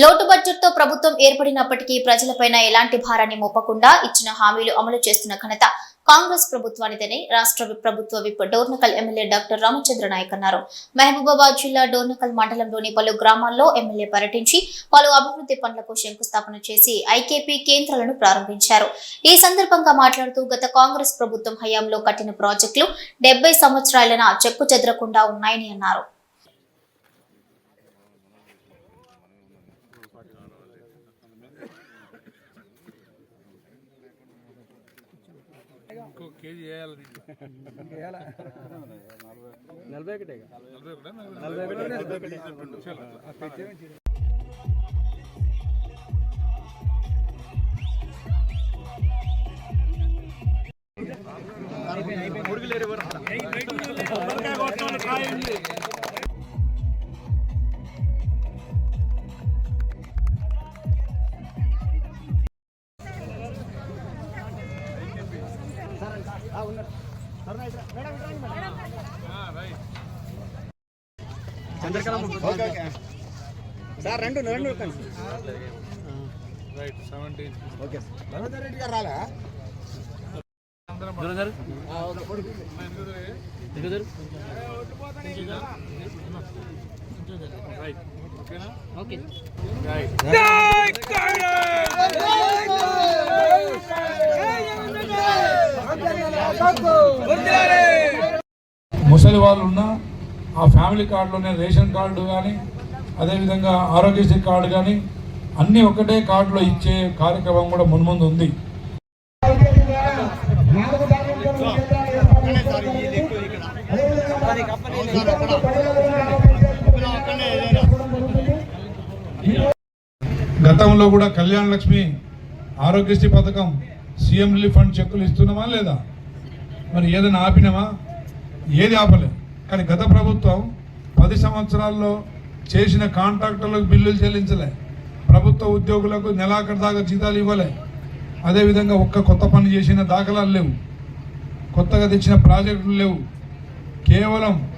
లోటు బడ్జెట్తో ప్రభుత్వం ఏర్పడినప్పటికీ ప్రజలపైన ఎలాంటి భారాన్ని మోపకుండా ఇచ్చిన హామీలు అమలు చేస్తున్న ఘనత కాంగ్రెస్ ప్రభుత్వానిదని. రాష్ట్ర ప్రభుత్వ whip Dornakal MLA doctor Ramachandra Naik అన్నారు. మహబూబాబాద్ జిల్లా డోర్నకల్ మండలంలోని పలు గ్రామాల్లో ఎమ్మెల్యే పర్యటించి పలు అభివృద్ధి పనులకు శంకుస్థాపన చేసి ఐకేపీ కేంద్రాలను ప్రారంభించారు. ఈ సందర్భంగా మాట్లాడుతూ గత కాంగ్రెస్ ప్రభుత్వం హయాంలో కట్టిన ప్రాజెక్టులు డెబ్బై సంవత్సరాలైన చెక్కు చెదరకుండా ఉన్నాయని అన్నారు. ఇంకో కేజీ వేయాలి. నలభై ఒకటే నలభై ఒకటా? నలభై ఒకటి? చలో. సార్ రెండు రెండు right seventeen okay. Dhananjaya Reddy garu రాలే? అందరం రైట్. ఓకేనా? ఓకే. రైట్. ముసలి వాళ్ళు ఉన్న ఆ ఫ్యామిలీ కార్డులోనే రేషన్ కార్డు కానీ అదేవిధంగా ఆరోగ్యశ్రీ కార్డు కానీ అన్నీ ఒకటే కార్డులో ఇచ్చే కార్యక్రమం కూడా మున్ముందు ఉంది. గతంలో కూడా కళ్యాణ లక్ష్మి ఆరోగ్యశ్రీ పథకం సీఎం రిలీఫ్ ఫండ్ చెక్కులు ఇస్తున్నామా లేదా? మరి ఏదైనా ఆపినామా? ఏది ఆపలే. కానీ గత ప్రభుత్వం పది సంవత్సరాల్లో చేసిన కాంట్రాక్టర్లకు బిల్లులు చెల్లించలే. ప్రభుత్వ ఉద్యోగులకు నెలాఖరు దాకా జీతాలు ఇవ్వలే. అదేవిధంగా ఒక్క కొత్త పని చేసిన దాఖలాలు లేవు. కొత్తగా తెచ్చిన ప్రాజెక్టులు లేవు. కేవలం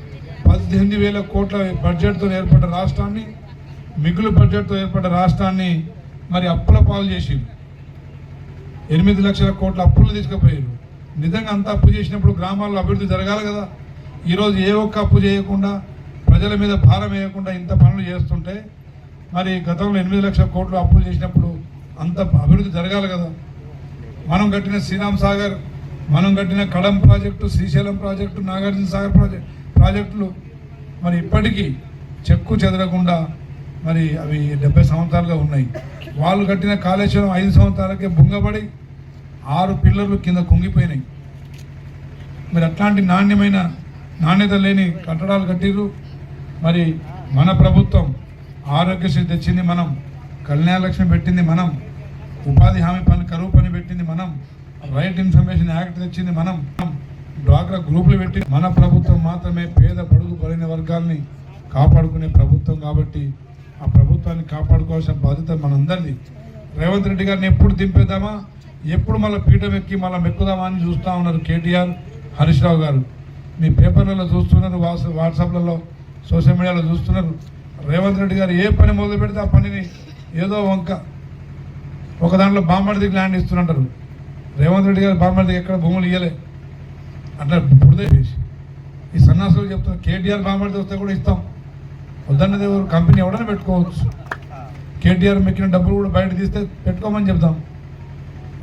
పద్దెనిమిది వేల కోట్ల బడ్జెట్తో ఏర్పడ్డ రాష్ట్రాన్ని మిగులు బడ్జెట్తో ఏర్పడ్డ రాష్ట్రాన్ని మరి అప్పుల పాలు చేసింది. ఎనిమిది లక్షల కోట్ల అప్పులు తీసుకుపోయారు. నిజంగా అంత అప్పు చేసినప్పుడు గ్రామాల్లో అభివృద్ధి జరగాలి కదా. ఈరోజు ఏ ఒక్క అప్పు చేయకుండా ప్రజల మీద భారం వేయకుండా ఇంత పనులు చేస్తుంటే మరి గతంలో ఎనిమిది లక్షల కోట్లు అప్పులు చేసినప్పుడు అంత అభివృద్ధి జరగాలి కదా. మనం కట్టిన శ్రీరామ్ సాగర్ మనం కట్టిన Kadam project Srisailam project Nagarjuna Sagar project ప్రాజెక్టులు మరి ఇప్పటికీ చెక్కు చెదరకుండా మరి అవి డెబ్బై సంవత్సరాలుగా ఉన్నాయి. వాళ్ళు కట్టిన కాళేశ్వరం ఐదు సంవత్సరాలకే బుంగబడి ఆరు పిల్లర్లు కింద కుంగిపోయినాయి. మరి అట్లాంటి నాణ్యమైన నాణ్యత లేని కట్టడాలు కట్టిర్రు. మరి మన ప్రభుత్వం ఆరోగ్యశ్రీ తెచ్చింది మనం కళ్యాణలక్ష్మి పెట్టింది మనం ఉపాధి హామీ పని కరువు పని పెట్టింది మనం రైట్ ఇన్ఫర్మేషన్ యాక్ట్ తెచ్చింది మనం డ్వాక్రా గ్రూపులు పెట్టి మన ప్రభుత్వం మాత్రమే పేద పడుగు పడిన వర్గాల్ని కాపాడుకునే ప్రభుత్వం కాబట్టి ఆ ప్రభుత్వాన్ని కాపాడుకోవాల్సిన బాధ్యత మనందరిది. రేవంత్ రెడ్డి గారిని ఎప్పుడు దింపేద్దామా? ఎప్పుడు మళ్ళీ పీఠం ఎక్కి మళ్ళీ మెక్కుదామని చూస్తూ ఉన్నారు కేటీఆర్ హరీష్ రావు గారు. మీ పేపర్లలో చూస్తున్నారు వాట్సాప్లలో సోషల్ మీడియాలో చూస్తున్నారు. రేవంత్ రెడ్డి గారు ఏ పని మొదలు పెడితే ఆ పనిని ఏదో వంక ఒక దాంట్లో బాంబడిదికి ల్యాండ్ ఇస్తున్నట్టారు రేవంత్ రెడ్డి గారు బాంబడిదికి ఎక్కడ భూములు ఇవ్వలే అంటే బురద ఈ సన్నాసులు చెప్తున్నారు కేటీఆర్ బాంబడిది వస్తే కూడా ఇస్తాం. వద్దన్నది కంపెనీ ఎవడైనా పెట్టుకోవచ్చు. కేటీఆర్ మెక్కిన డబ్బులు కూడా బయట తీస్తే పెట్టుకోమని చెప్తాం.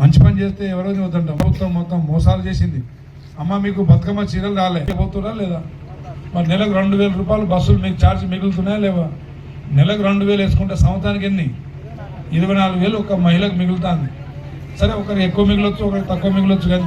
మంచి పని చేస్తే ఎవరో వద్దంటాం. ప్రభుత్వం మొత్తం మోసాలు చేసింది. అమ్మ మీకు బతుకమ్మ చీరలు రాలే. పోతురా లేదా? మరి నెలకు రెండు వేల రూపాయలు బస్సులు మీకు ఛార్జ్ మిగులుతున్నాయా లేవా? నెలకు రెండు వేలు వేసుకుంటే సంవత్సరానికి ఎన్ని? ఇరవై నాలుగు వేలు ఒక మహిళకు మిగులుతుంది. సరే ఒకరికి ఎక్కువ మిగిలొచ్చు ఒకరికి తక్కువ మిగిలొచ్చు కానీ